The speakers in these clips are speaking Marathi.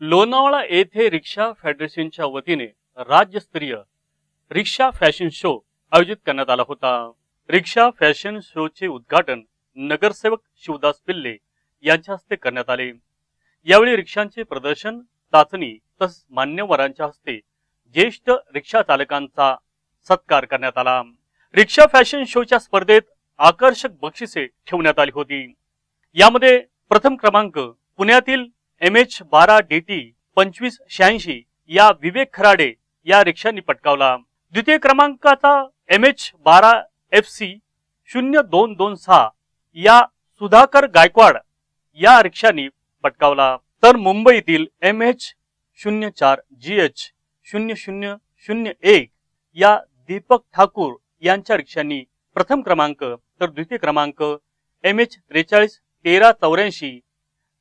लोणावळा येथे रिक्षा फेडरेशनच्या वतीने राज्यस्तरीय रिक्षा फॅशन शो आयोजित करण्यात आला होता. रिक्षा फॅशन शोचे उद्घाटन नगरसेवक शिवदास पिल्ले यांच्या हस्ते करण्यात आले. यावेळी रिक्षांचे प्रदर्शन चाचणी तसेच मान्यवरांच्या हस्ते ज्येष्ठ रिक्षा चालकांचा सत्कार करण्यात आला. रिक्षा फॅशन शोच्या स्पर्धेत आकर्षक बक्षिसे ठेवण्यात आली होती. यामध्ये प्रथम क्रमांक पुण्यातील एम एच बारा डी टी पंचवीस शहाऐंशी या विवेक खराडे या रिक्षांनी पटकावला. द्वितीय क्रमांकाचा एम एच बारा एफ सी शून्य दोन दोन सहा या सुधाकर गायकवाड या रिक्षांनी पटकावला. तर मुंबईतील एम एच शून्य चार जी एच शून्य शून्य शून्य एक या दीपक ठाकूर यांच्या रिक्षांनी प्रथम क्रमांक तर द्वितीय क्रमांक एम एच त्रेचाळीस तेरा चौऱ्याऐंशी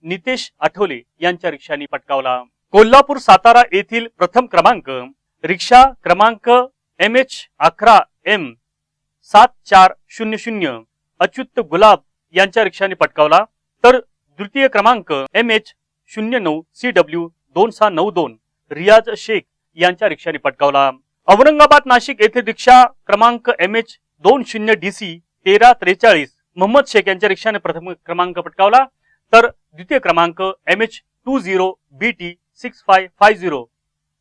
नितेश आठवले यांच्या रिक्षांनी पटकावला. कोल्हापूर सातारा येथील प्रथम क्रमांक रिक्षा क्रमांक एम एच अकरा एम सात चार शून्य शून्य अच्युत गुलाब यांच्या रिक्षाने पटकावला. तर द्वितीय क्रमांक एम एच शून्य नऊ सी डब्ल्यू दोन सहा नऊ दोन रियाज शेख यांच्या रिक्षाने पटकावला. औरंगाबाद नाशिक येथे रिक्षा क्रमांक एम एच दोन शून्य डी सी तेरा त्रेचाळीस मोहम्मद शेख यांच्या रिक्षाने प्रथम क्रमांक पटकावला. तर द्वितीय क्रमांक M H two zero B T six five five zero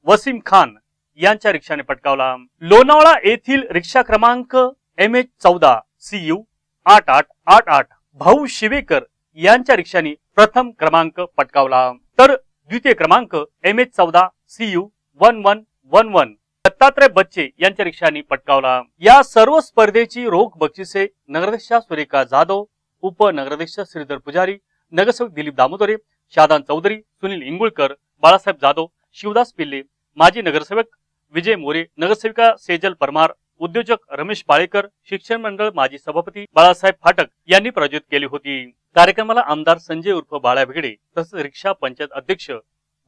Wasim Khan यांच्या रिक्षाने पटकावला. लोणावळा येथील रिक्षा क्रमांक एम एच चौदा सी यू आठ आठ आठ आठ भाऊ शिवेकर यांच्या रिक्षाने प्रथम क्रमांक पटकावला. तर द्वितीय क्रमांक एम एच चौदा C U one one one one Dattatray Bachche यांच्या रिक्षाने पटकावला. या सर्व स्पर्धेची रोख बक्षिसे नगराध्यक्षा सुरेखा जाधव उपनगराध्यक्ष श्रीधर पुजारी नगरसेवक दिलीप दामोदरे शादान चौधरी सुनील इंगुळकर बाळासाहेब जाधव शिवदास पिल्ले माजी नगरसेवक विजय मोरे नगरसेविका सेजल परमार उद्योजक रमेश पाळेकर शिक्षण मंडळ माजी सभापती बाळासाहेब फाटक यांनी प्रायोजित केली होती. कार्यक्रमाला आमदार संजय उर्फ बाळा भिगडे तसंच रिक्षा पंचायत अध्यक्ष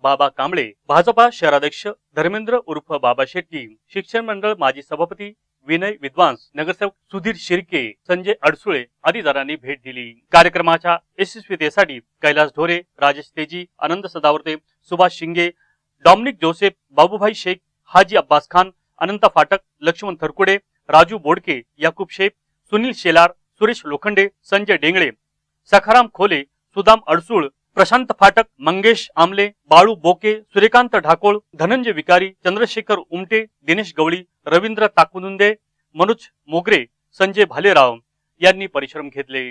बाबा कांबळे भाजपा शहराध्यक्ष धर्मेंद्र उर्फ बाबा शेट्टी शिक्षण मंडळ माजी सभापती विनय विद्वांस नगरसेवक सुधीर शिर्के संजय अडसुळे आदी भेट दिली. कार्यक्रमाच्या यशस्वीतेसाठी कैलास ढोरे राजेश तेजी आनंद सदावर्ते सुभाष शिंगे डॉमिनिक जोसेफ बाबूभाई शेख हाजी अब्बास खान अनंत फाटक लक्ष्मण थरकुडे राजू बोडके याकूब शेख सुनील शेलार सुरेश लोखंडे संजय डेंगळे सखाराम खोले सुदाम अडसूळ प्रशांत फाटक मंगेश आमले बाळू बोके सूर्यकांत ढाकोळ धनंजय विकारी चंद्रशेखर उमटे दिनेश गवळी रवींद्र ताकुनुंदे मनोज मोगरे संजय भालेराव यांनी परिश्रम घेतले.